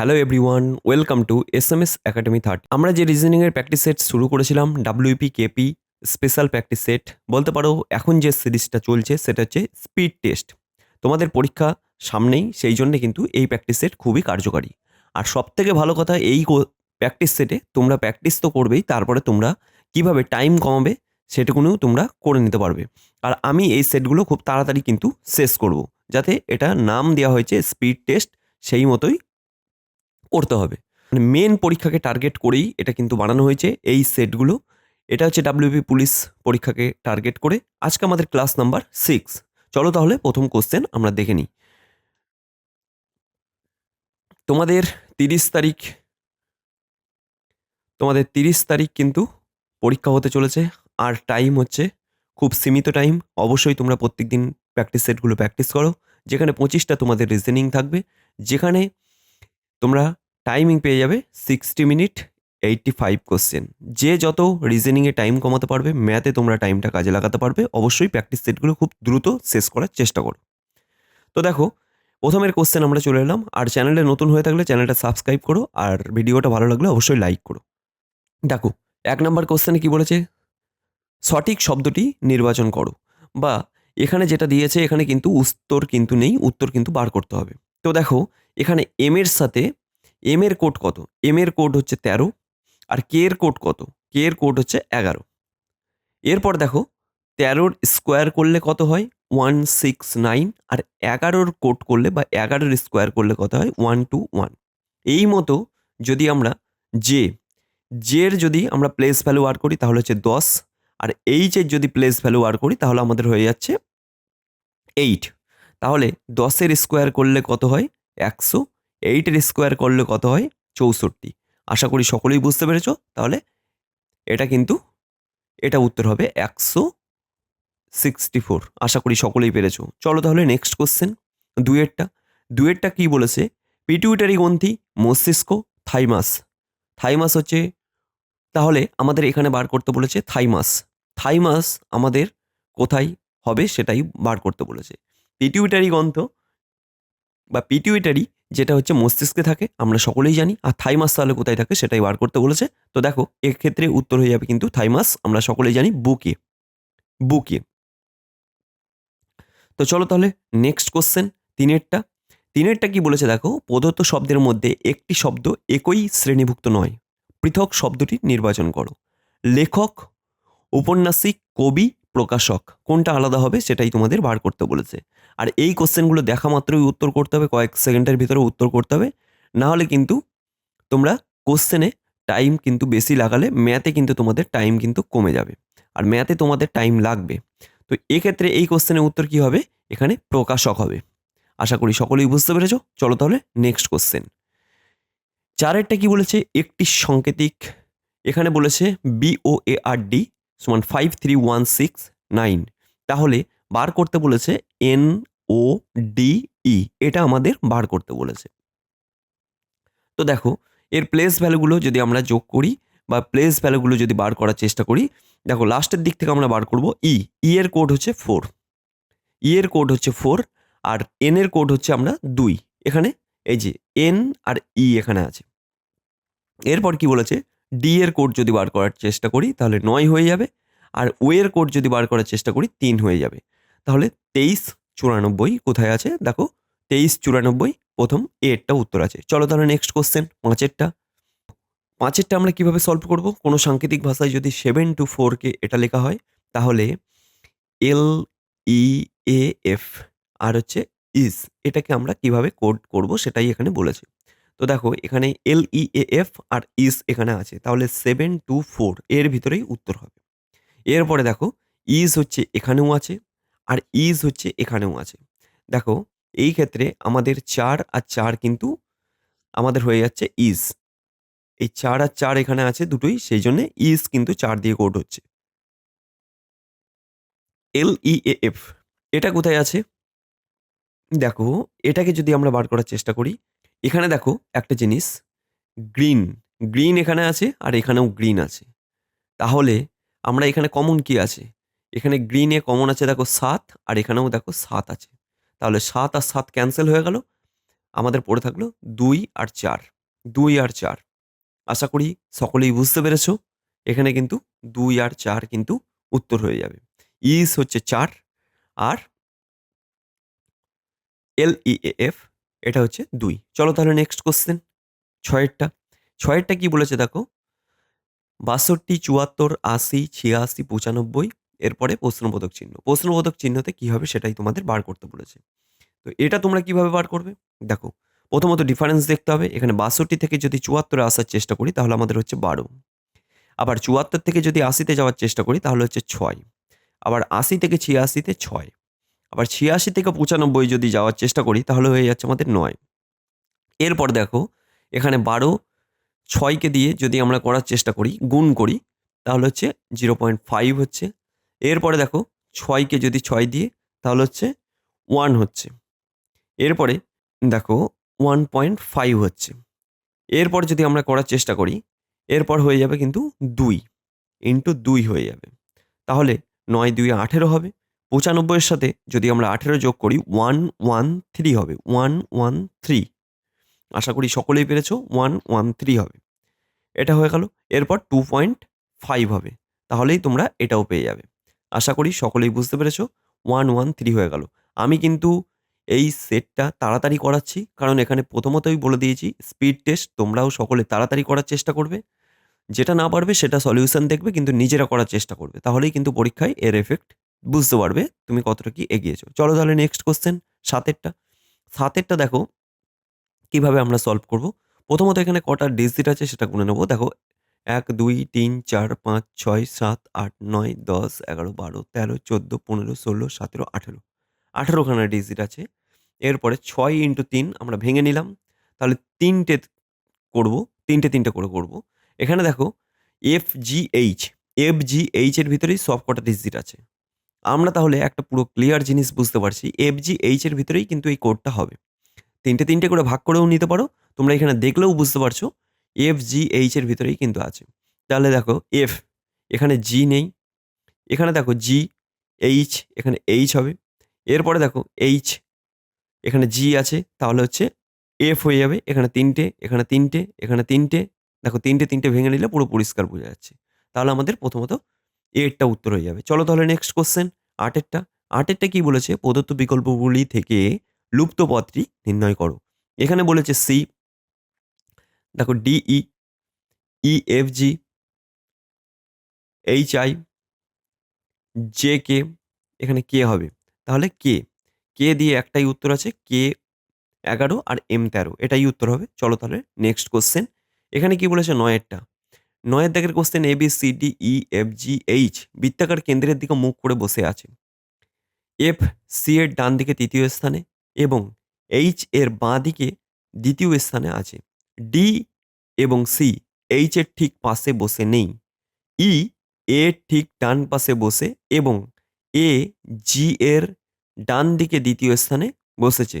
Hello everyone welcome to S M S academy third আমরা যে রিজনিংয়ের প্র্যাকটিস সেট শুরু করেছিলাম WP KP special practice set বলতে পারো এখন যে সিরিজটা চলছে সেটা হচ্ছে স্পিড টেস্ট তোমাদের পরীক্ষা সামনেই, সেই জন্য কিন্তু এই প্র্যাকটিস সেট খুবই কার্যকারী। আর সব থেকে ভালো কথা, এই প্র্যাকটিস সেটে তোমরা প্র্যাকটিস তো করবেই, তারপরে তোমরা কীভাবে টাইম কমাবে সেটুকুনিও তোমরা করে নিতে পারবে। আর আমি এই সেটগুলো খুব তাড়াতাড়ি কিন্তু শেষ করব, যাতে এটা নাম দেওয়া হয়েছে স্পিড টেস্ট সেই মতোই করতে হবে। মানে মেন পরীক্ষাকে টার্গেট করেই এটা কিন্তু বানানো হয়েছে এই সেটগুলো এটা হচ্ছে ডাব্লিউপি পুলিশ পরীক্ষাকে টার্গেট করে। আজকে আমাদের ক্লাস নাম্বার সিক্স চলো তাহলে প্রথম কোশ্চেন আমরা দেখে নিই। তোমাদের তিরিশ তারিখ, তোমাদের তিরিশ তারিখ কিন্তু পরীক্ষা হতে চলেছে। আর টাইম হচ্ছে খুব সীমিত টাইম অবশ্যই তোমরা প্রত্যেক দিন প্র্যাকটিস সেটগুলো প্র্যাকটিস করো। যেখানে পঁচিশটা তোমাদের রিজনিং থাকবে। যেখানে তোমরা টাইমিং পেয়ে যাবে sixty minute eighty five question যে যত রিজনিংয়ে টাইম কমাতে পারবে ম্যাথে তোমরা টাইমটা কাজে লাগাতে পারবে, অবশ্যই প্র্যাকটিস সেটগুলো খুব দ্রুত শেষ করার চেষ্টা করো। তো দেখো, প্রথমের কোশ্চেন আমরা চলে এলাম। আর চ্যানেলে নতুন হয়ে থাকলে চ্যানেলটা সাবস্ক্রাইব করো, আর ভিডিওটা ভালো লাগলে অবশ্যই লাইক করো। দেখো, এক নম্বর কোশ্চেনে কি বলেছে? সঠিক শব্দটি নির্বাচন করো। বা এখানে যেটা দিয়েছে, এখানে কিন্তু উত্তর কিন্তু নেই, উত্তর কিন্তু বার করতে হবে। তো দেখো, এখানে এম এর সাথে এম এর কোড কত? এম এর কোড হচ্ছে তেরো আর কে এর কোড কত? কে এর কোড হচ্ছে এগারো। এরপর দেখো, তেরোর স্কোয়ার করলে কত হয়? ওয়ান সিক্স নাইন আর এগারোর কোড করলে বা এগারোর স্কোয়ার করলে কত হয়? ওয়ান টু ওয়ান এই মতো যদি আমরা জে জের যদি আমরা প্লেস ভ্যালু আর করি, তাহলে হচ্ছে দশ আর এইচের যদি প্লেস ভ্যালু আর করি, তাহলে আমাদের হয়ে যাচ্ছে এইট তাহলে দশের স্কোয়ার করলে কত হয়? একশো। এইটের স্কোয়ার করলে কত হয়? চৌষট্টি। আশা করি সকলেই বুঝতে পেরেছ? তাহলে এটা কিন্তু, এটা উত্তর হবে একশো সিক্সটি ফোর। আশা করি সকলেই পেরেছ। চলো তাহলে নেক্সট কোশ্চেন দুয়েরটা। দুয়েরটা কি বলেছে? পিটুইটারি গ্রন্থি, মস্তিষ্ক থাইমাস থাইমাস হচ্ছে, তাহলে আমাদের এখানে বার করতে বলেছে থাইমাস থাইমাস আমাদের কোথায় হবে সেটাই বার করতে বলেছে। পিটিউটারি গ্রন্থ বা পিটিউটারি যেটা হচ্ছে মস্তিষ্কে থাকে, আমরা সকলেই জানি, আর থাইমাস তাহলে কোথায় থাকে সেটাই বার করতে বলেছে। তো দেখো, এক্ষেত্রে উত্তর হয়ে যাবে কিন্তু থাইমাস, আমরা সকলেই জানি বুকে বুকে তো চলো তাহলে নেক্সট কোশ্চেন তিনেরটা। তিনেরটা কি বলেছে দেখো, প্রদত্ত শব্দের মধ্যে একটি শব্দ একই শ্রেণীভুক্ত নয়, পৃথক শব্দটি নির্বাচন করো। লেখক উপন্যাসিক কবি, প্রকাশক, কোনটা আলাদা হবে সেটাই তোমাদের বার করতে বলেছে। আর এই কোশ্চেনগুলো দেখা মাত্রই উত্তর করতে হবে, কয়েক সেকেন্ডের ভিতরে উত্তর করতে হবে। না হলে কিন্তু তোমরা কোশ্চেনে টাইম কিন্তু বেশি লাগালে ম্যাথে কিন্তু তোমাদের টাইম কিন্তু কমে যাবে আর ম্যাথে তোমাদের টাইম লাগবে। তো এক্ষেত্রে এই কোশ্চেনের উত্তর কি হবে? এখানে প্রকাশক হবে। আশা করি সকলেই বুঝতে পেরেছ। চলো তাহলে নেক্সট কোশ্চেন। চারেরটা কি বলেছে? একটি সাংকেতিক। এখানে বলেছে B O A R D সমান five three one six nine তাহলে বার করতে বলেছে এন ও ডি ই। এটা আমাদের বার করতে বলেছে। তো দেখো, এর প্লেস ভ্যালুগুলো যদি আমরা যোগ করি বা প্লেস ভ্যালুগুলো যদি বার করার চেষ্টা করি, দেখো লাস্টের দিক থেকে আমরা বার করব ই ই এর কোড হচ্ছে ফোর ই এর কোড হচ্ছে ফোর আর এন এর কোড হচ্ছে আমরা দুই। এখানে এই যে এন আর ই এখানে আছে। এরপর কি বলেছে? ডি এর কোড যদি বার করার চেষ্টা করি, তাহলে নয় হয়ে যাবে। আর ও এর কোড যদি বার করার চেষ্টা করি, তিন হয়ে যাবে। তাহলে তেইশ চুরানব্বই কোথায় আছে? দেখো, তেইশ চুরানব্বই, প্রথম এরটা উত্তর আছে। চলো তাহলে নেক্সট কোশ্চেন পাঁচেরটা পাঁচেরটা আমরা কীভাবে সলভ করব? কোনো সাংকেতিক ভাষায় যদি সেভেন টু ফোরকে এটা লেখা হয়, তাহলে এল ই এ এফ আর হচ্ছে ইজ এটাকে আমরা কীভাবে কোড করব সেটাই এখানে বলেছে। তো দেখো, এখানে এল ই এ এফ আর ইস এখানে আছে। তাহলে সেভেন টু ফোর এর ভিতরেই উত্তর হবে। এরপরে দেখো ইজ হচ্ছে এখানেও আছে। আর ইজ হচ্ছে এখানেও আছে। দেখো, এই ক্ষেত্রে আমাদের চার আর চার কিন্তু আমাদের হয়ে যাচ্ছে ইজ এই চার আর চার এখানে আছে দুটোই, সেই জন্য ইজ কিন্তু চার দিয়ে কোড হচ্ছে। এল ই এফ এটা কোথায় আছে? দেখো, এটাকে যদি আমরা বার করার চেষ্টা করি, এখানে দেখো একটা জিনিস গ্রিন গ্রিন এখানে আছে আর এখানেও গ্রিন আছে। তাহলে আমরা এখানে কমন কি আছে? এখানে গ্রিনে কমন আছে দেখো সাত, আর এখানেও দেখো সাত আছে। তাহলে সাত আর সাত ক্যান্সেল হয়ে গেল। আমাদের পড়ে থাকল দুই আর চার, দুই আর চার। আশা করি সকলেই বুঝতে পেরেছ, এখানে কিন্তু দুই আর চার কিন্তু উত্তর হয়ে যাবে। ইস হচ্ছে চার, আর এল ই এফ এটা হচ্ছে দুই। চলো তাহলে নেক্সট কোশ্চেন ছয়েরটা। ছয়েরটা কি বলেছে দেখো? বাষট্টি, চুয়াত্তর, আশি, ছিয়াশি, পঁচানব্বই এরপরে প্রশ্নবোধক চিহ্ন। প্রশ্নবোধক চিহ্নতে কি হবে সেটাই তোমাদের বার করতে বলেছে। তো এটা তোমরা কীভাবে বার করবে? দেখো, প্রথমত ডিফারেন্স দেখতে হবে। এখানে বাষট্টি থেকে যদি চুয়াত্তরে আসার চেষ্টা করি, তাহলে আমাদের হচ্ছে বারো। আবার চুয়াত্তর থেকে যদি আশিতে যাওয়ার চেষ্টা করি, তাহলে হচ্ছে ছয়। আবার আশি থেকে ছিয়াশিতে ছয়। আবার ছিয়াশি থেকে পঁচানব্বই যদি যাওয়ার চেষ্টা করি, তাহলে হয়ে যাচ্ছে আমাদের নয়। এরপর দেখো, এখানে বারো ছয়কে দিয়ে যদি আমরা করার চেষ্টা করি, গুণ করি, তাহলে হচ্ছে জিরো পয়েন্ট ফাইভ হচ্ছে। এরপরে দেখো ছয়কে যদি ছয় দিয়ে, তাহলে হচ্ছে ওয়ান হচ্ছে। এরপরে দেখো ওয়ান পয়েন্ট ফাইভ হচ্ছে। এরপর যদি আমরা করার চেষ্টা করি, এরপর হয়ে যাবে কিন্তু দুই ইন্টু দুই হয়ে যাবে। তাহলে নয় দুই আঠেরো হবে। পঁচানব্বইয়ের সাথে যদি আমরা আঠেরো যোগ করি ওয়ান ওয়ান থ্রি হবে। ওয়ান ওয়ান থ্রি আশা করি সকলেই পেরেছ ওয়ান ওয়ান থ্রি হবে। এটা হয়ে গেল। এরপর টু পয়েন্ট ফাইভ হবে। তাহলেই তোমরা এটাও পেয়ে যাবে। আশা করি সকলেই বুঝতে পেরেছ ওয়ান ওয়ান থ্রি হয়ে গেল। আমি কিন্তু এই সেটটা তাড়াতাড়ি করাচ্ছি, কারণ এখানে প্রথমতই বলে দিয়েছি স্পিড টেস্ট তোমরাও সকলে তাড়াতাড়ি করার চেষ্টা করবে। যেটা না পারবে সেটা সলিউশন দেখবে, কিন্তু নিজেরা করার চেষ্টা করবে। তাহলেই কিন্তু পরীক্ষায় এর এফেক্ট বুঝতে পারবে তুমি কতটা কি এগিয়েছো। চলো তাহলে নেক্সট কোশ্চেন সাতেরটা। সাতেরটা দেখো, কীভাবে আমরা সলভ করব। প্রথমত এখানে কটা ডিজিট আছে সেটা গুনে নেব। দেখো এক, দুই, তিন, চার, পাঁচ, ছয়, সাত, আট, নয়, দশ, এগারো, বারো, তেরো, চোদ্দ, পনেরো, ষোলো, সতেরো, আঠেরো। আঠেরোখানা ডিজিট আছে। এরপরে ছয় ইন্টু তিন আমরা ভেঙে নিলাম। তাহলে তিনটে করব, তিনটে তিনটে করে করব। এখানে দেখো F G H F G এইচের ভিতরেই সব কটা ডিজিট আছে। আমরা তাহলে একটা পুরো ক্লিয়ার জিনিস বুঝতে পারছি এফ জি এইচের ভিতরেই কিন্তু এই কোডটা হবে। তিনটে তিনটে করে ভাগ করেও নিতে পারো। তোমরা এখানে দেখলেও বুঝতে পারছ এফ জি এইচের ভিতরেই কিন্তু আছে। তাহলে দেখো এফ এখানে জি নেই। এখানে দেখো জি এইচ এখানে এইচ হবে। এরপরে দেখো এইচ এখানে জি আছে। তাহলে হচ্ছে এফ হয়ে যাবে। এখানে তিনটে এখানে তিনটে এখানে তিনটে। দেখো তিনটে তিনটে ভেঙে নিলে পুরো পরিষ্কার বোঝা যাচ্ছে। তাহলে আমাদের প্রথমত এরটা উত্তর হয়ে যাবে। চলো তাহলে নেক্সট কোশ্চেন আটেরটা আটেরটা কি বলেছে? প্রদত্ত বিকল্পগুলি থেকে লুপ্ত পদটি নির্ণয় করো। এখানে বলেছে সি দেখো D E E F G H I J K এখানে কে হবে। তাহলে কে কে দিয়ে একটাই উত্তর আছে কে এগারো আর এম তেরো, এটাই উত্তর হবে। চলো তাহলে নেক্সট কোশ্চেন এখানে কি বলেছে নয়েরটা? নয়ের দাগের question A B C D E F G H বৃত্তাকার কেন্দ্রের দিকে মুখ করে বসে আছে। এফ সি এর ডান দিকে তৃতীয় স্থানে এবং এইচ এর বাঁ দিকে দ্বিতীয় স্থানে আছে। ডি এবং সি এইচ এর ঠিক পাশে বসে নেই। ই এ ঠিক ডান পাশে বসে এবং এ জি এর ডান দিকে দ্বিতীয় স্থানে বসেছে।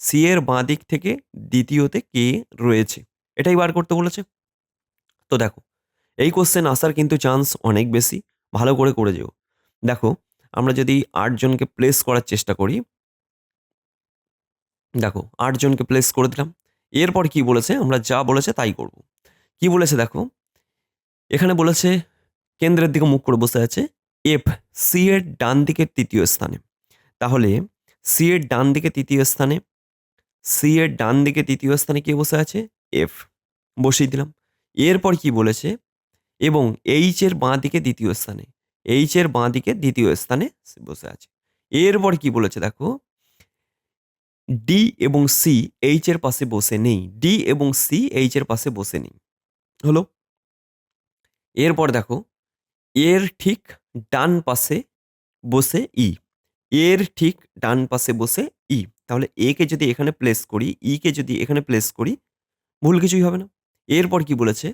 সি এর বাঁ দিক থেকে দ্বিতীয়তে কে রয়েছে। এটাই বার করতে বলেছে? তো দেখো, এই কোশ্চেন আসার কিন্তু চান্স অনেক বেশি। ভালো করে করে যেও। দেখো, আমরা যদি আটজনকে প্লেস করার চেষ্টা করি, দেখো আটজনকে প্লেস করে দিলাম। এরপর কি বলেছে? আমরা যা বলেছে তাই করব। কি বলেছে দেখো? এখানে বলেছে, কেন্দ্রের দিকে মুখ করে বসে আছে এফ সি এর ডান দিকের তৃতীয় স্থানে। তাহলে সি এর ডান দিকে তৃতীয় স্থানে সি এর ডান দিকে তৃতীয় স্থানে কে বসে আছে? এফ বসিয়ে দিলাম। এরপর কি বলেছে? এবং এইচ এর বাঁ দিকে দ্বিতীয় স্থানে এইচ এর বাঁ দিকে দ্বিতীয় স্থানে বসে আছে। এরপর কি বলেছে দেখো? ডি এবং সি এইচ এর পাশে বসে নেই। ডি এবং সি এইচ এর পাশে বসে নেই। হলো? এরপর দেখো, এর ঠিক ডান পাশে বসে ই এর ঠিক ডান পাশে বসে ই তাহলে এ কে যদি এখানে প্লেস করি ই কে যদি এখানে প্লেস করি, ভুল কিছুই হবে না। এরপর কি বলেছে?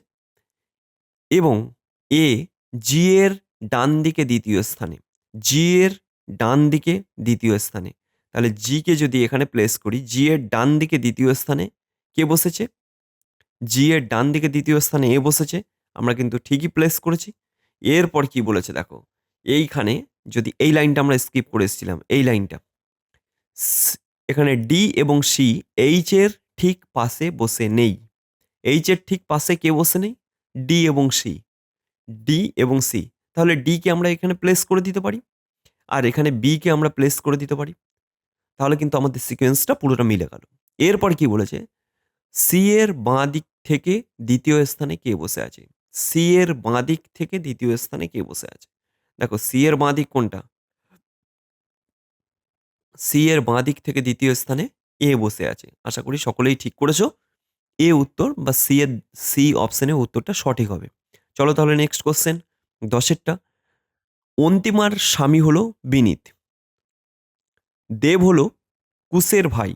এবং এ জি এর ডান দিকে দ্বিতীয় স্থানে। জি এর ডান দিকে দ্বিতীয় স্থানে। তাহলে জি কে যদি এখানে প্লেস করি জি এর ডান দিকে দ্বিতীয় স্থানে কে বসেছে? জি এর ডান দিকে দ্বিতীয় স্থানে এ বসেছে, আমরা কিন্তু ঠিকই প্লেস করেছি। এরপর কি বলেছে দেখো, এইখানে যদি এই লাইনটা আমরা স্কিপ করে এসেছিলাম, এই লাইনটা। এখানে ডি এবং সি এইচ এর ঠিক পাশে বসে নেই। এইচ এর ঠিক পাশে কে বসে নেই? ডি এবং সি ডি এবং সি তাহলে ডি কে আমরা এখানে প্লেস করে দিতে পারি, আর এখানে বি কে আমরা প্লেস করে দিতে পারি। তাহলে কিন্তু আমাদের সিকোয়েন্সটা পুরোটা মিলে গেল। এরপর কি বলেছে? সি এর বাঁ দিক থেকে দ্বিতীয় স্থানে কে বসে আছে? সি এর বাঁ দিক থেকে দ্বিতীয় স্থানে কে বসে আছে? দেখো সি এর বাঁ দিক কোনটা? সি এর বাঁ দিক থেকে দ্বিতীয় স্থানে এ বসে আছে। আশা করি সকলেই ঠিক করেছ। এ উত্তর বা সি এর সি অপশানে উত্তরটা সঠিক হবে। চলো তাহলে নেক্সট কোশ্চেন দশেরটা। অন্তিমার স্বামী হলো বিনীত। দেব হলো কুশের ভাই।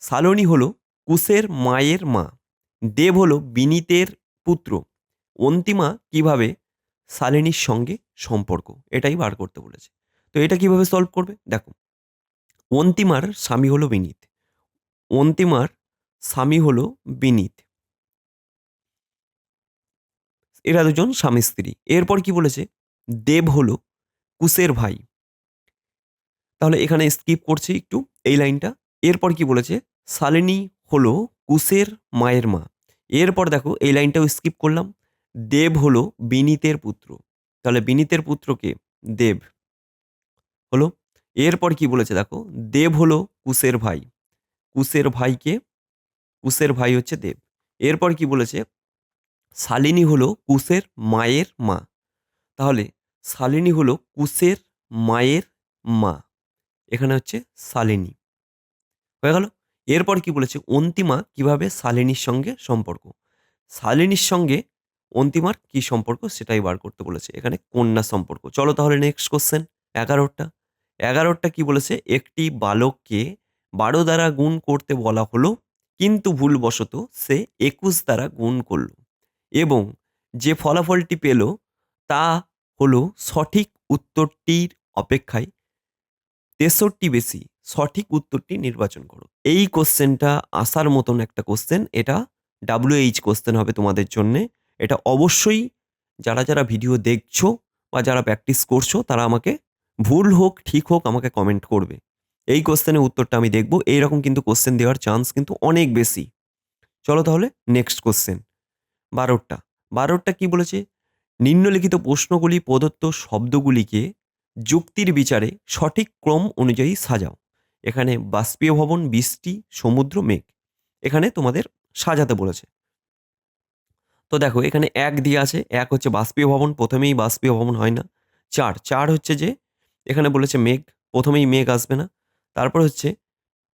সালনী হলো কুশের মায়ের মা। দেব হলো বিনীতের পুত্র। অন্তিমা কীভাবে শালিনীর সঙ্গে সম্পর্ক? এটাই বার করতে বলেছে। তো এটা কীভাবে সলভ করবে? দেখো, অন্তিমার স্বামী হলো বিনীত। অন্তিমার স্বামী হলো বিনীত। এরা দুজন স্বামী স্ত্রী। এরপর কি বলেছে? দেব হলো কুশের ভাই। তাহলে এখানে স্কিপ করছি একটু এই লাইনটা এরপর কি বলেছে? শালিনী হলো কুশের মায়ের মা। এরপর দেখো এই লাইনটাও স্কিপ করলাম। দেব হলো বিনীতের পুত্র। তাহলে বিনীতের পুত্রকে দেব। হলো। এরপর কি বলেছে দেখো? দেব হলো কুশের ভাই। কুশের ভাইকে কুশের ভাই হচ্ছে দেব। এরপর কি বলেছে? শালিনী হলো কুশের মায়ের মা। তাহলে শালিনী হলো কুশের মায়ের মা। এখানে হচ্ছে শালিনী। হয়ে গেল? এরপর কি বলেছে? অন্তিমা কীভাবে শালিনীর সঙ্গে সম্পর্ক? শালিনীর সঙ্গে অন্তিমার কি সম্পর্ক সেটাই বার করতে বলেছে। এখানে কন্যা সম্পর্ক। চলো তাহলে নেক্সট কোশ্চেন এগারোটা। এগারোটা কি বলেছে? একটি বালককে বারো দ্বারা গুণ করতে বলা হলো, কিন্তু ভুলবশত সে একুশ দ্বারা গুণ করল এবং যে ফলাফলটি পেল তা হলো সঠিক উত্তরটির অপেক্ষায় তেষট্টি বেশি সঠিক উত্তরটি নির্বাচন করো। এই কোশ্চেনটা আসার মতন একটা কোশ্চেন, এটা ডাব্লিউএইচ কোশ্চেন হবে তোমাদের জন্যে। এটা অবশ্যই যারা যারা ভিডিও দেখছ বা যারা প্র্যাকটিস করছ, তারা আমাকে ভুল হোক, ঠিক হোক, আমাকে কমেন্ট করবে। এই কোশ্চেনের উত্তরটা আমি দেখব। এইরকম কিন্তু কোশ্চেন দেওয়ার চান্স কিন্তু অনেক বেশি। চলো তাহলে নেক্সট কোশ্চেন। বারোটা বারোটা কি বলেছে? নিম্নলিখিত প্রশ্নগুলি প্রদত্ত শব্দগুলিকে যুক্তির বিচারে সঠিক ক্রম অনুযায়ী সাজাও। এখানে বাষ্পীয় ভবন, বৃষ্টি, সমুদ্র, মেঘ। এখানে তোমাদের সাজাতে বলেছে। তো দেখো, এখানে এক দিয়ে আছে, এক হচ্ছে বাষ্পীয় ভবন, প্রথমেই বাষ্পীয় ভবন হয় না। চার চার হচ্ছে যে, এখানে বলেছে মেঘ, প্রথমেই মেঘ আসবে না। তারপর হচ্ছে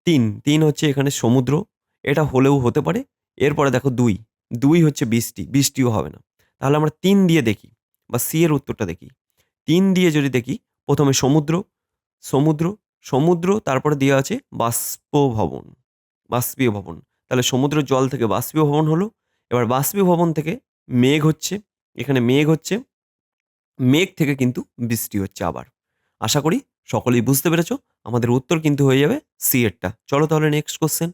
তিন তিন হচ্ছে এখানে সমুদ্র, এটা হলেও হতে পারে। এরপরে দেখো দুই দুই হচ্ছে বৃষ্টি, বৃষ্টিও হবে না। তাহলে আমরা তিন দিয়ে দেখি, বা সি এর উত্তরটা দেখি। তিন দিয়ে যদি দেখি, প্রথমে সমুদ্র সমুদ্র সমুদ্র, তারপরে দেওয়া আছে বাষ্পভবন বাষ্পীয় ভবন তাহলে সমুদ্র জল থেকে বাষ্পীয় ভবন হলো, এবার বাষ্পীয় ভবন থেকে মেঘ হচ্ছে, এখানে মেঘ হচ্ছে, মেঘ থেকে কিন্তু বৃষ্টি হচ্ছে আবার। আশা করি সকলেই বুঝতে পেরেছ, আমাদের উত্তর কিন্তু হয়ে যাবে সি এরটা চলো তাহলে নেক্সট কোশ্চেন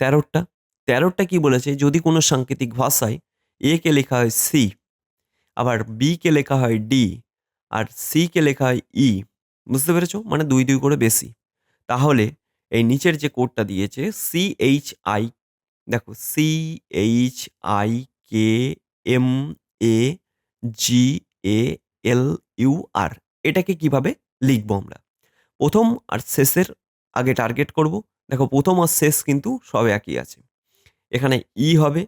তেরোটা তেরোটা কি বলেছে, যদি কোনো সাংকেতিক ভাষায় এ কে লেখা হয় সি আবার বি কে লেখা হয় ডি আর সি কে লেখা হয় ই বুঝতে পেরেছ? মানে দুই দুই করে বেশি। তাহলে এই নিচের যে কোডটা দিয়েছে সি এইচ আই দেখো C H I K M A G A L U R এটাকে কীভাবে লিখব আমরা? প্রথম আর শেষের আগে টার্গেট করব। দেখো, প্রথম আর শেষ কিন্তু সব একই আছে। এখানে ই হবে,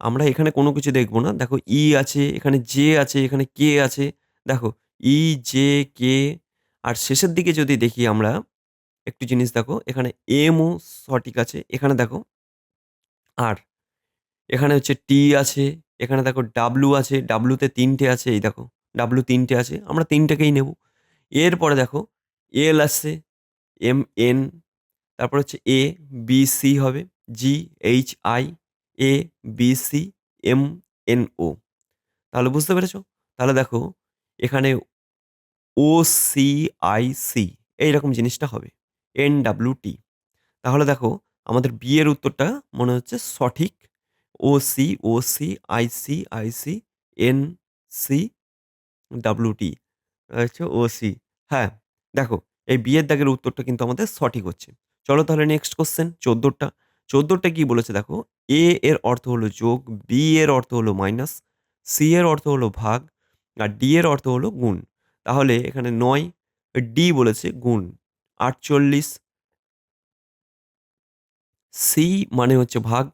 আমরা এখানে কোনো কিছু দেখব না। দেখো ই আছে, এখানে জে আছে, এখানে কে আছে। দেখো ই, জে, কে, আর শেষের দিকে যদি দেখি আমরা, একটু জিনিস দেখো, এখানে এমও সঠিক আছে, এখানে দেখো, আর, এখানে হচ্ছে টি আছে, এখানে দেখো ডাব্লু আছে, ডাব্লুতে তিনটে আছে, এই দেখো, ডাব্লু তিনটে আছে, আমরা তিনটেকেই নেব, এরপরে দেখো, এল আসছে, এম, এন, তারপর হচ্ছে এ, বি, সি হবে, G, H, I, A, B, C, M, N, O, তাহলে বুঝতে পেরেছ? তাহলে দেখো এখানে ও সি আই সি এইরকম জিনিসটা হবে এন ডাব্লু টি তাহলে দেখো, আমাদের বি এর উত্তরটা মনে হচ্ছে সঠিক O C O C I C I C N C W T হচ্ছে ও সি হ্যাঁ দেখো, এই বিয়ের দাগের উত্তরটা কিন্তু আমাদের সঠিক হচ্ছে। চলো তাহলে নেক্সট কোশ্চেন চোদ্দোটা চোদ্দোটা কি বলেছে দেখো এ এর অর্থ হলো যোগ বি এর অর্থ হলো মাইনাস সি এর অর্থ হলো ভাগ আর ডি এর অর্থ হলো গুণ। তাহলে এখানে নয় ডি বলেছে গুণ। আটচল্লিশ সি মানে হচ্ছে ভাগ,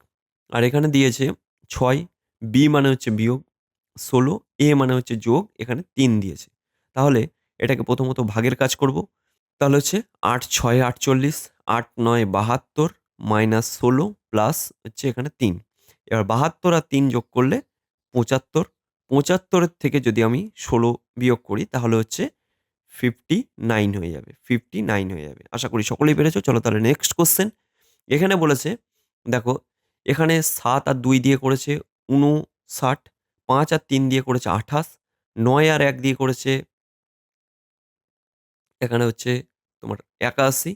আর এখানে দিয়েছে ছয় বি মানে হচ্ছে বিয়োগ, ষোলো এ মানে হচ্ছে যোগ, এখানে তিন দিয়েছে। তাহলে এটাকে প্রথমত ভাগের কাজ করব। তাহলে হচ্ছে আট ছয় আটচল্লিশ, আট নয় বাহাত্তর, মাইনাস ষোলো প্লাস হচ্ছে এখানে তিন। এবার বাহাত্তর আর তিন যোগ করলে পঁচাত্তর পঁচাত্তরের থেকে যদি আমি ষোলো বিয়োগ করি, তাহলে হচ্ছে ফিফটি নাইন হয়ে যাবে ফিফটি নাইন হয়ে যাবে। আশা করি সকলেই পেরেছ। চলো তাহলে নেক্সট কোশ্চেন এখানে বলেছে, দেখো, এখানে সাত আর দুই দিয়ে করেছে উনষাট পাঁচ আর তিন দিয়ে করেছে আঠাশ, নয় আর এক দিয়ে করেছে, এখানে হচ্ছে তোমার একাশি,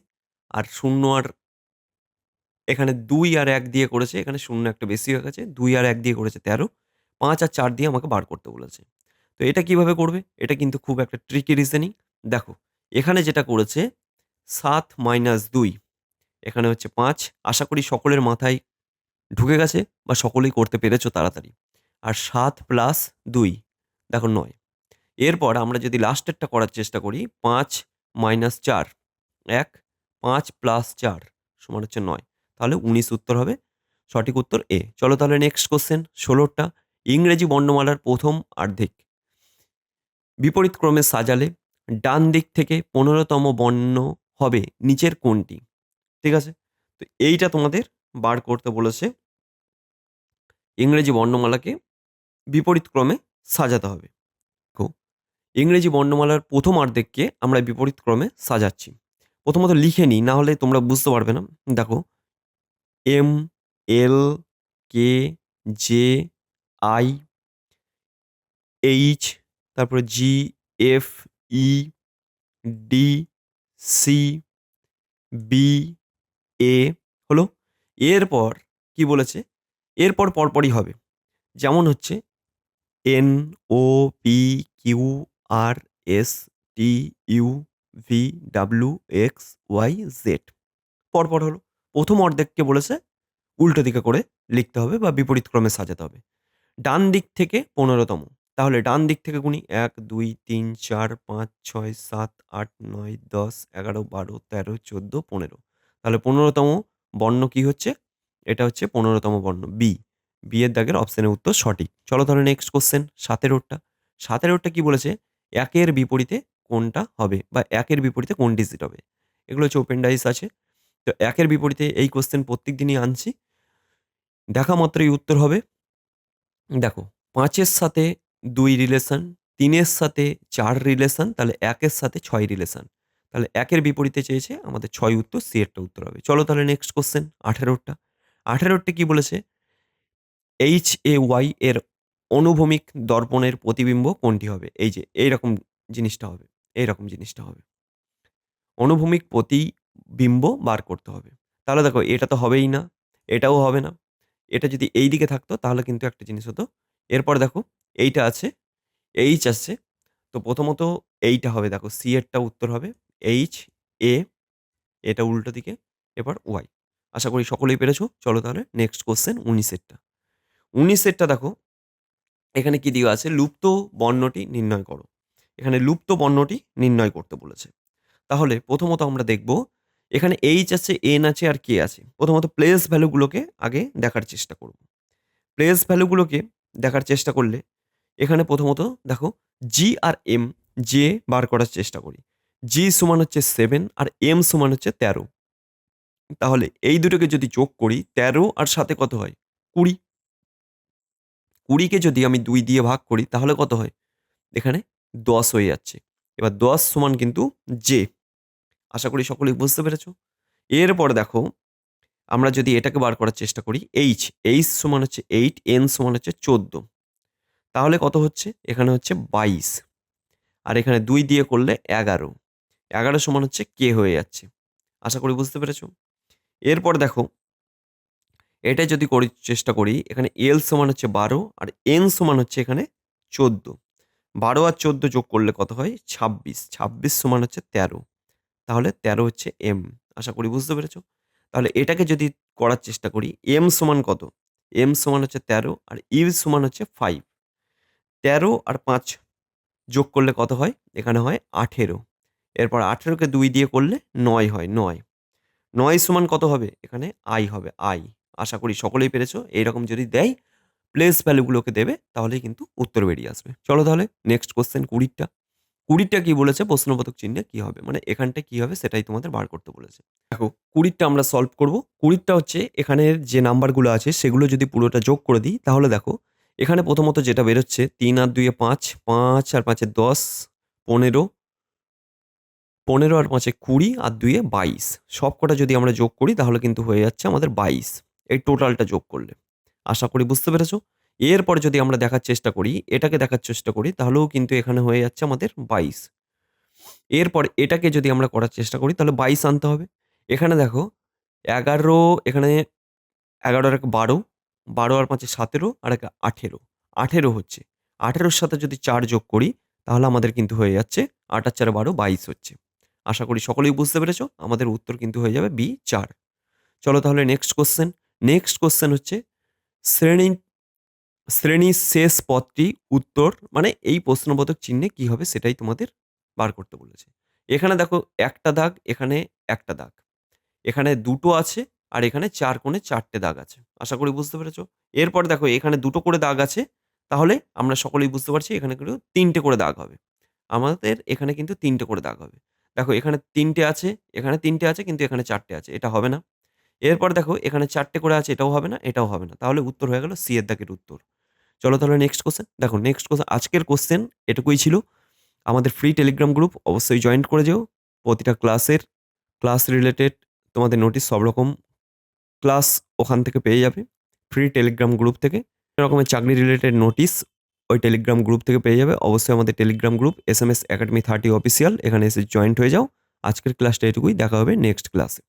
আর শূন্য আর এখানে দুই আর এক দিয়ে করেছে, এখানে শূন্য একটা বেশি হয়ে গেছে, দুই আর এক দিয়ে করেছে তেরো পাঁচ আর চার দিয়ে আমাকে বার করতে বলেছে। তো এটা কীভাবে করবে? এটা কিন্তু খুব একটা ট্রিকি রিজনিং দেখো, এখানে যেটা করেছে, সাত মাইনাস দুই, এখানে হচ্ছে পাঁচ। আশা করি সকলের মাথায় ঢুকে গেছে বা সকলেই করতে পেরেছ তাড়াতাড়ি। আর সাত প্লাস দুই, দেখো নয়। এরপর আমরা যদি লাস্টেরটা করার চেষ্টা করি, পাঁচ মাইনাস চার, এক, পাঁচ প্লাস চার সমান হচ্ছে নয়। তাহলে উনিশ উত্তর হবে, সঠিক উত্তর এ চলো তাহলে নেক্সট কোশ্চেন ষোলোটা। ইংরেজি বর্ণমালার প্রথম অর্ধেক। বিপরীত ক্রমে সাজালে, ডান দিক থেকে পনেরোতম বর্ণ হবে নিচের কোনটি, ঠিক আছে? তো এইটা তোমাদের বার করতে বলেছে। ইংরেজি বর্ণমালাকে বিপরীত ক্রমে সাজাতে হবে। দেখো ইংরেজি বর্ণমালার প্রথম অর্ধেককে আমরা বিপরীত ক্রমে সাজাচ্ছি। প্রথমত লিখে নিই, না হলে তোমরা বুঝতে পারবে না। দেখো, M, L, K, J I, H, তারপরে G, F, E, D, C, B, A, হলো। এরপর কি বলেছে? এরপর পরপরই হবে। যেমন হচ্ছে N, O, P, Q, R, S, T, U, V, W, X, Y, Z. পরপর হলো। প্রথম অর্ধেককে বলেছে, উল্টো দিকে করে লিখতে হবে বা বিপরীত ক্রমে সাজাতে হবে। ডান দিক থেকে পনেরোতম। তাহলে ডান দিক থেকে গুনি এক, দুই, তিন, চার, পাঁচ, ছয়, সাত, আট, নয়, দশ, এগারো, বারো, তেরো, চোদ্দ, পনেরো। তাহলে পনেরোতম বর্ণ কি হচ্ছে? এটা হচ্ছে পনেরোতম বর্ণ বি বিয়ের দাগের অপশানের উত্তর সঠিক। চলো তাহলে নেক্সট কোশ্চেন সাতেরোটা সাতেরোটা কি বলেছে? একের বিপরীতে কোনটা হবে? বা একের বিপরীতে কোন ডিজিট হবে? এগুলো হচ্ছে ওপেন ডাইস আছে। তো একের বিপরীতে এই কোশ্চেন প্রত্যেক দিনই আনছি। দেখা মাত্রই উত্তর হবে। দেখো, পাঁচের সাথে দুই রিলেশন তিনের সাথে চার রিলেশন তাহলে একের সাথে ছয় রিলেশন তাহলে একের বিপরীতে চেয়েছে, আমাদের ছয় উত্তর, সি এরটা উত্তর হবে। চলো তাহলে নেক্সট কোশ্চেন আঠেরোটা আঠেরোটা কি বলেছে? এইচ এ ওয়াই এর অনুভূমিক দর্পণের প্রতিবিম্ব কোনটি হবে? এই যে, এইরকম জিনিসটা হবে, এইরকম জিনিসটা হবে। অনুভূমিক প্রতিবিম্ব বার করতে হবে। তাহলে দেখো, এটা তো হবেই না, এটাও হবে না। এটা যদি এই দিকে থাকতো, তাহলে কিন্তু একটা জিনিস হতো। এরপর দেখো, এইটা আছে, এইচ আছে। তো প্রথমত এইটা হবে, দেখো, সি এরটা উত্তর হবে, এইচ, এ, এটা উল্টো দিকে, এবার ওয়াই। আশা করি সকলেই পেরেছ। চলো তাহলে নেক্সট কোশ্চেন উনিশেরটা উনিশেরটা দেখো, এখানে কি দেওয়া আছে? লুপ্ত বর্ণটি নির্ণয় করো। এখানে লুপ্ত বর্ণটি নির্ণয় করতে বলেছে। তাহলে প্রথমত আমরা দেখব এখানে এইচ আছে এন আছে আর কে আছে। প্রথমত প্লেস ভ্যালুগুলোকে আগে দেখার চেষ্টা করব। প্লেস ভ্যালুগুলোকে দেখার চেষ্টা করলে এখানে প্রথমত দেখো জি আর এম জে বার করার চেষ্টা করি। জি সমান হচ্ছে সেভেন আর এম সমান হচ্ছে তেরো। তাহলে এই দুটোকে যদি যোগ করি, তেরো আর সাথে কত হয়? কুড়ি। কুড়িকে যদি আমি দুই দিয়ে ভাগ করি, তাহলে কত হয়? এখানে দশ হয়ে যাচ্ছে। এবার দশ সমান কিন্তু জে আশা করি সকলেই বুঝতে পেরেছ। এরপর দেখো, আমরা যদি এটাকে বার করার চেষ্টা করি এইচ এইচ সমান হচ্ছে এইট এন সমান হচ্ছে চোদ্দ। তাহলে কত হচ্ছে? এখানে হচ্ছে বাইশ। আর এখানে দুই দিয়ে করলে এগারো। এগারো সমান হচ্ছে কে হয়ে যাচ্ছে। আশা করি বুঝতে পেরেছ? এরপর দেখো এটা যদি করি, চেষ্টা করি, এখানে এল সমান হচ্ছে বারো আর এন সমান হচ্ছে এখানে চোদ্দ। বারো আর চোদ্দ যোগ করলে কত হয়? ছাব্বিশ। ছাব্বিশ সমান হচ্ছে তেরো। তাহলে তেরো হচ্ছে এম আশা করি বুঝতে পেরেছ? তাহলে এটাকে যদি করার চেষ্টা করি এম সমান কত? এম সমান হচ্ছে তেরো আর ইউ সমান হচ্ছে ফাইভ তেরো আর পাঁচ যোগ করলে কত হয়? এখানে হয় আঠেরো। এরপর আঠেরোকে দুই দিয়ে করলে নয় হয়, নয়। নয় সমান কত হবে? এখানে আই হবে আই আশা করি সকলেই পেরেছ? এইরকম যদি দেয় প্লেস ভ্যালুগুলোকে দেবে, তাহলেই কিন্তু উত্তর বেরিয়ে আসবে। চলো তাহলে নেক্সট কোশ্চেন কুড়িটা। কুড়িটা কি বলেছে? প্রশ্নবোধক চিহ্নে কি হবে? মানে এখানটা কি হবে সেটাই তোমাদের বার করতে বলেছে। দেখো, কুড়িটা আমরা সলভ করব। কুড়িটা হচ্ছে এখানের যে নাম্বারগুলো আছে, সেগুলো যদি পুরোটা যোগ করে দিই, তাহলে দেখো, এখানে প্রথমত যেটা বেরোচ্ছে, তিন আর দুইয়ে পাঁচ পাঁচ আর পাঁচে দশ, পনেরো পনেরো আর পাঁচে কুড়ি আর দুইয়ে বাইশ। সব কটা যদি আমরা যোগ করি, তাহলে কিন্তু হয়ে যাচ্ছে আমাদের বাইশ। এই টোটালটা যোগ করলে। আশা করি বুঝতে পেরেছ? এরপর যদি আমরা দেখার চেষ্টা করি, এটাকে দেখার চেষ্টা করি, তাহলেও কিন্তু এখানে হয়ে যাচ্ছে আমাদের বাইশ। এরপর এটাকে যদি আমরা করার চেষ্টা করি, তাহলে বাইশ আনতে হবে। এখানে দেখো, এগারো, এখানে এগারো আর এক বারো বারো আর পাঁচে সতেরো আর এক আঠেরো। আঠেরো হচ্ছে। আঠেরোর সাথে যদি চার যোগ করি, তাহলে আমাদের কিন্তু হয়ে যাচ্ছে আট আর চার বারো বাইশ হচ্ছে। আশা করি সকলেই বুঝতে পেরেছ, আমাদের উত্তর কিন্তু হয়ে যাবে বি চার। চলো তাহলে নেক্সট কোশ্চেন নেক্সট কোশ্চেন হচ্ছে শ্রেণি শ্রেণির শেষ পদটি উত্তর মানে এই প্রশ্নবোধক চিহ্নে কি হবে সেটাই তোমাদের বার করতে বলেছে। এখানে দেখো একটা দাগ, এখানে একটা দাগ। এখানে দুটো আছে আর এখানে চার কোণে চারটে দাগ আছে। আশা করি বুঝতে পেরেছ? এরপর দেখো এখানে দুটো করে দাগ আছে, তাহলে আমরা সকলেই বুঝতে পারছি এখানে কিন্তু তিনটে করে দাগ হবে। আমাদের এখানে কিন্তু তিনটে করে দাগ হবে। দেখো এখানে তিনটে আছে, এখানে তিনটে আছে, কিন্তু এখানে চারটে আছে, এটা হবে না। এরপর দেখো এখানে চারটে করে আছে, এটাও হবে না, এটাও হবে না। তাহলে উত্তর হয়ে গেল সি এর দাগের উত্তর। চলো তাহলে নেক্সট কোশ্চেন দেখো নেক্সট কোশ্চেন আজকের কোশ্চেন এটুকুই ছিল। আমাদের ফ্রি টেলিগ্রাম গ্রুপ অবশ্যই জয়েন করে যেও। প্রতিটা ক্লাসের ক্লাস রিলেটেড তোমাদের নোটিশ সব রকম ক্লাস ওখান থেকে পেয়ে যাবে। ফ্রি টেলিগ্রাম গ্রুপ থেকে। রকমের চাকরি রিলেটেড নোটিশ ওই টেলিগ্রাম গ্রুপ থেকে পেয়ে যাবে। অবশ্যই আমাদের telegram group S M S academy thirty official এখানে এসে জয়েন্ট হয়ে যাও। আজকের ক্লাসটা এটুকুই। দেখা হবে নেক্সট ক্লাসে